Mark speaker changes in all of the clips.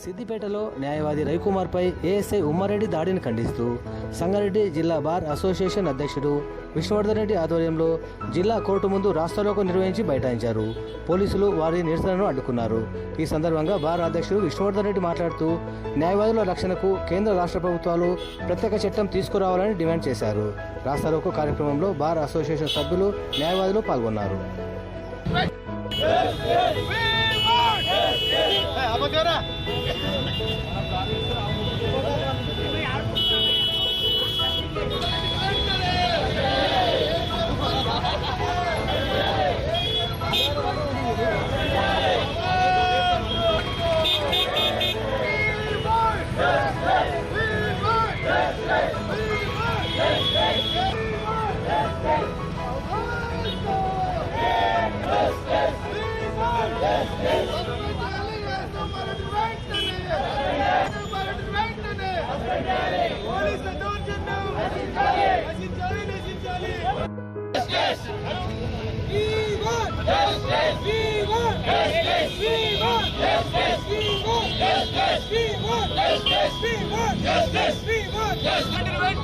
Speaker 1: సిద్దిపేటలో న్యాయవాది రవికుమార్పై ఏఎస్ఐ ఉమ్మారెడ్డి దాడిని ఖండిస్తూ సంగారెడ్డి జిల్లా బార్ అసోసియేషన్ అధ్యక్షుడు విష్ణువర్ధన్ రెడ్డి ఆధ్వర్యంలో జిల్లా కోర్టు ముందు రాస్తారోకో నిర్వహించి బైఠాయించారు. పోలీసులు వారి నిరసనను అడ్డుకున్నారు. ఈ సందర్భంగా బార్ అధ్యక్షుడు విష్ణువర్ధన్ రెడ్డి మాట్లాడుతూ న్యాయవాదుల రక్షణకు కేంద్ర రాష్ట్ర ప్రభుత్వాలు ప్రత్యేక చట్టం తీసుకురావాలని డిమాండ్ చేశారు. రాస్తారోకో కార్యక్రమంలో బార్ అసోసియేషన్ సభ్యులు న్యాయవాదులు పాల్గొన్నారు. Vamos agora. Vamos agora. Vamos agora.
Speaker 2: Justice! We want justice! We won want justice! We want justice!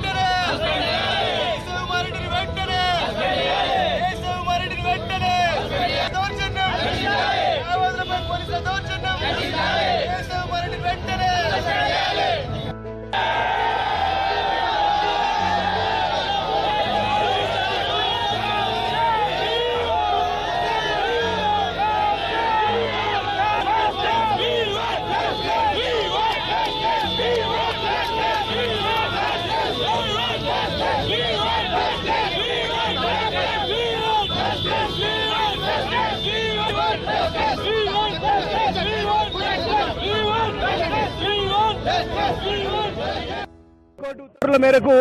Speaker 2: Court ఉత్తర్వుల మేరకు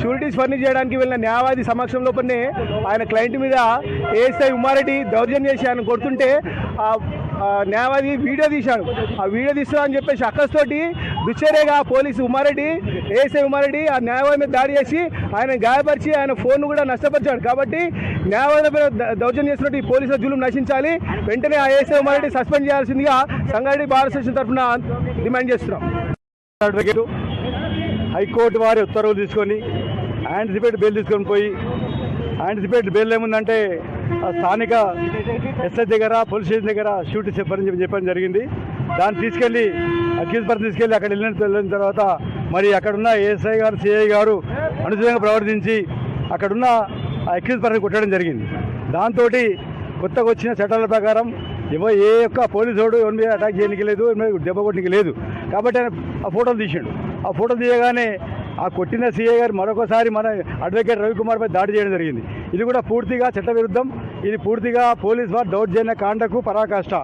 Speaker 2: షూరిటీస్ ఫర్నిచ్ చేయడానికి వెళ్ళిన న్యాయవాది సమక్షం లోపలనే ఆయన క్లయింట్ మీద ఏఎస్ఐ ఉమారెడ్డి దౌర్జన్యం చేసి ఆయన కొడుతుంటే ఆ న్యాయవాది వీడియో తీశాడు. ఆ వీడియో తీస్తా అని చెప్పేసి అక్కస్తోటి దుశ్చర్యగా పోలీసు ఉమారెడ్డి ఏఎస్ఐ ఉమారెడ్డి ఆ న్యాయవాది మీద దాడి చేసి ఆయన గాయపరిచి ఆయన ఫోన్ కూడా నష్టపరిచాడు. కాబట్టి న్యాయవాది మీద దౌర్జన్యం చేసినట్టు ఈ పోలీసుల జులుం నశించాలి. వెంటనే ఆ ఏఎస్ఐ ఉమారెడ్డి సస్పెండ్ చేయాల్సిందిగా సంగారెడ్డి బార్ అసోసియేషన్ తరఫున డిమాండ్ చేస్తున్నాం.
Speaker 3: అడ్వకేటు హైకోర్టు వారి ఉత్తర్వులు తీసుకొని యాంటిసిపేట్ బెయిల్ తీసుకొని పోయి యాంటిసిపేట్ బెయిల్ ఏముందంటే ఆ స్థానిక ఎస్ఐ దగ్గర పోలీస్ స్టేషన్ దగ్గర షూట్ చెప్పని చెప్పి చెప్పడం జరిగింది. దాన్ని తీసుకెళ్ళి అక్యూజ్ పర్సన్ తీసుకెళ్ళి అక్కడ వెళ్ళిన వెళ్ళిన తర్వాత మరి అక్కడున్న ఏఎస్ఐ గారు సిఐ గారు అనుచితంగా ప్రవర్తించి అక్కడున్న అక్యూజ్ పర్సన్ కొట్టడం జరిగింది. దాంతో కొత్తగా వచ్చిన చట్టాల ప్రకారం ఏమో ఏ యొక్క పోలీసోడు ఎవరి మీద అటాక్ చేయడానికి లేదు ఎవరి మీద దెబ్బ కొట్టడానికి లేదు. కాబట్టి ఆయన ఆ ఫోటోలు తీసిండు. ఆ ఫోటో తీయగానే ఆ కొట్టిన సీఏ గారు మరొకసారి మన అడ్వకేట్ రవికుమార్పై దాడి చేయడం జరిగింది. ఇది కూడా పూర్తిగా చట్టవిరుద్ధం. ఇది పూర్తిగా పోలీస్ వారు దౌర్జన్య కాండకు పరాకాష్ట.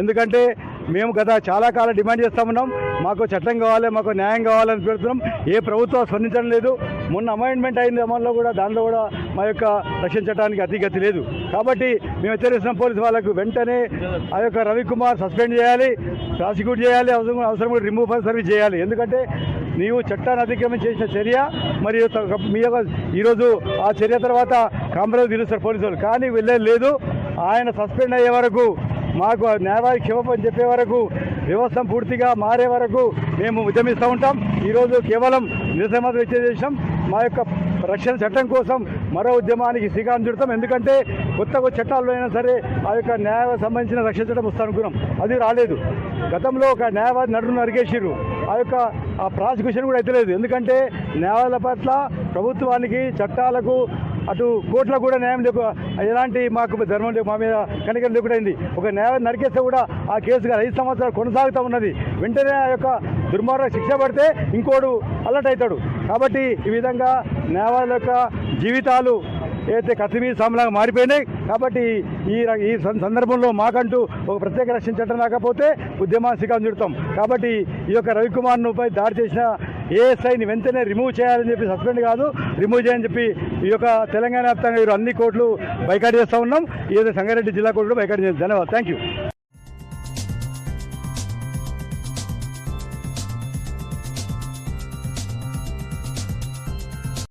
Speaker 3: ఎందుకంటే మేము గత చాలా కాలం డిమాండ్ చేస్తా ఉన్నాం. మాకు చట్టం కావాలి మాకు న్యాయం కావాలని పెడుతున్నాం. ఏ ప్రభుత్వం స్పందించడం లేదు. మొన్న అమాయింట్మెంట్ అయింది అమల్లో కూడా దాంట్లో కూడా మా యొక్క రక్షించడానికి అతిగతి లేదు. కాబట్టి మేము హెచ్చరిస్తున్న పోలీసు వాళ్ళకు వెంటనే ఆ యొక్క రవికుమార్ సస్పెండ్ చేయాలి ప్రాసిక్యూట్ చేయాలి అవసరం అవసరం కూడా రిమూవ్ సర్వీస్ చేయాలి. ఎందుకంటే నీవు చట్టాన్ని అతిక్రమం చేసిన చర్య మరియు త- మీ యొక్క ఈరోజు ఆ చర్య తర్వాత కాంప్రమైజ్ పిలుస్తారు పోలీసు వాళ్ళు. కానీ వెళ్ళేది లేదు. ఆయన సస్పెండ్ అయ్యే వరకు మాకు న్యాయవాది క్షమాపణ చెప్పే వరకు వ్యవస్థ పూర్తిగా మారే వరకు మేము ఉద్యమిస్తూ ఉంటాం. ఈరోజు కేవలం నిరసన మాత్రం మా యొక్క రక్షణ చట్టం కోసం మరో ఉద్యమానికి శ్రీకారం చుడతాం. ఎందుకంటే కొత్తగా చట్టాల్లో అయినా సరే ఆ యొక్క న్యాయ సంబంధించిన రక్షణ చట్టం వస్తా అది రాలేదు. గతంలో ఒక న్యాయవాది నడును నరికేసిర్రు. ఆ యొక్క ఆ ప్రాసిక్యూషన్ కూడా అయితే లేదు ఎందుకంటే న్యాయాల పట్ల ప్రభుత్వానికి చట్టాలకు అటు కోర్టులో కూడా న్యాయం లేకు ఎలాంటి మాకు ధర్మం లేకు మా మీద కనికరం లేకుండా ఒక న్యాయం నరికేస్తే కూడా ఆ కేసుగా ఐదు సంవత్సరాలు కొనసాగుతూ ఉన్నది. వెంటనే ఆ యొక్క దుర్మార్గ శిక్ష పడితే ఇంకోడు అలర్ట్ అవుతాడు కాబట్టి ఈ విధంగా న్యాయాల యొక్క జీవితాలు అయితే కసిమీ సామలాగా మారిపోయినాయి కాబట్టి ఈ ఈ సందర్భంలో మాకంటూ ఒక ప్రత్యేక రక్షణ చట్టం రాకపోతే ఉద్యమాన్ని శ్రీకారం చుడతాం. కాబట్టి ఈ యొక్క రవికుమార్ను పై దాడి చేసిన ఏఎస్ఐని వెంటనే రిమూవ్ చేయాలని చెప్పి సస్పెండ్ కాదు. రిమూవ్ చేయని చెప్పి ఈ యొక్క తెలంగాణ వ్యాప్తంగా ఈరోజు అన్ని కోర్టులు బైకాట్ చేస్తూ ఉన్నాం. ఈ సంగారెడ్డి జిల్లా కోర్టు కూడా బైకాట్ చేస్తాం ధన్యవాదాలు. Thank you